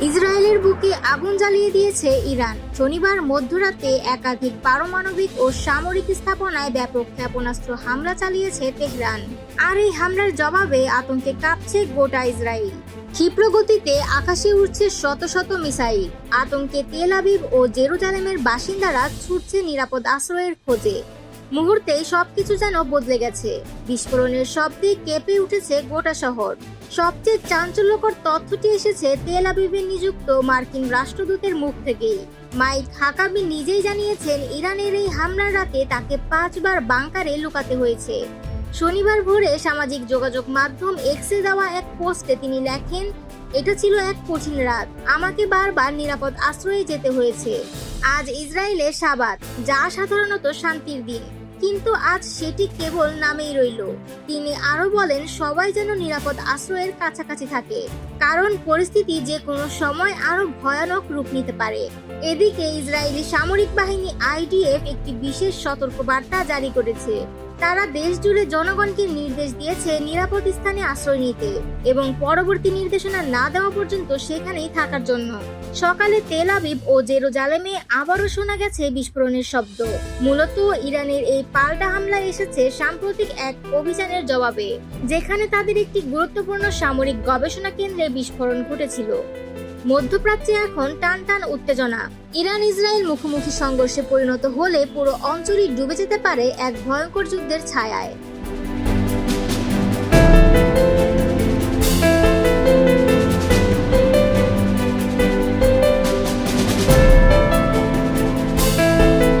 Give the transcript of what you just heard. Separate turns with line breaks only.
ইসরায়েলের বুকে আগুন জ্বালিয়ে দিয়েছে ইরান। শনিবার মধ্যরাতে একাধিক পারমাণবিক ও সামরিক স্থাপনায় ব্যাপক ক্ষেপণাস্ত্র হামলা চালিয়েছে তেহরান। আর এই হামলার জবাবে আতঙ্কে কাঁপছে গোটা ইসরায়েল। ক্ষিপ্র গতিতে আকাশে উঠছে শত শত মিসাইল। আতঙ্কে তেল আবিব ও জেরুজালেমের বাসিন্দারা ছুটছে নিরাপদ আশ্রয়ের খোঁজে। মুহূর্তেই সবকিছু যেন বদলে গেছে। বিস্ফোরণের শব্দে কেঁপে উঠেছে গোটা শহর। সবচেয়ে চাঞ্চল্যকর তথ্যটি এসেছে তেল আবিবে নিযুক্ত মার্কিন রাষ্ট্রদূতের মুখ থেকেই মাইক হাকাবি নিজেই জানিয়েছেন, ইরানের এই হামলার রাতে তাকে পাঁচবার বাংকারে লুকাতে হয়েছে। শনিবার ভোরে সামাজিক যোগাযোগ মাধ্যম এক্সে দেওয়া এক পোস্টে তিনি লেখেন, এটা ছিল এক কঠিন রাত। আমাকে বারবার নিরাপদ আশ্রয়ে যেতে হয়েছে। আজ ইসরায়েলে সাবাত, যা সাধারণত শান্তির দিন। কিন্তু আজ সেটি কেবল নামেই রইল। তিনি আরও বলেন, সবাই যেন নিরাপদ আশ্রয়ের কাছাকাছি থাকে, কারণ পরিস্থিতি যে কোনো সময় আরও ভয়ানক রূপ নিতে পারে। এদিকে ইসরায়েলি সামরিক বাহিনী আইডিএফ একটি বিশেষ সতর্কবার্তা জারি করেছে। তারা দেশ জুড়ে জনগণকে নির্দেশ দিয়েছে নিরাপদ স্থানে আশ্রয় নিতে এবং পরবর্তী নির্দেশনা না দেওয়া পর্যন্ত সেখানেই থাকার জন্য। সকালে তেল আবিব ও জেরুজালেমে আবারও শোনা গেছে বিস্ফোরণের শব্দ। মূলত ইরানের এই পাল্টা হামলা এসেছে সাম্প্রতিক এক অভিযানের জবাবে, যেখানে তাদের একটি গুরুত্বপূর্ণ সামরিক গবেষণা কেন্দ্রে বিস্ফোরণ ঘটেছিল। মধ্যপ্রাচ্যে এখন টান টান উত্তেজনা। ইরান ইসরায়েল মুখোমুখি সংঘর্ষে পরিণত হলে পুরো অঞ্চলই ডুবে যেতে পারে এক ভয়ঙ্কর যুদ্ধের ছায়ায়।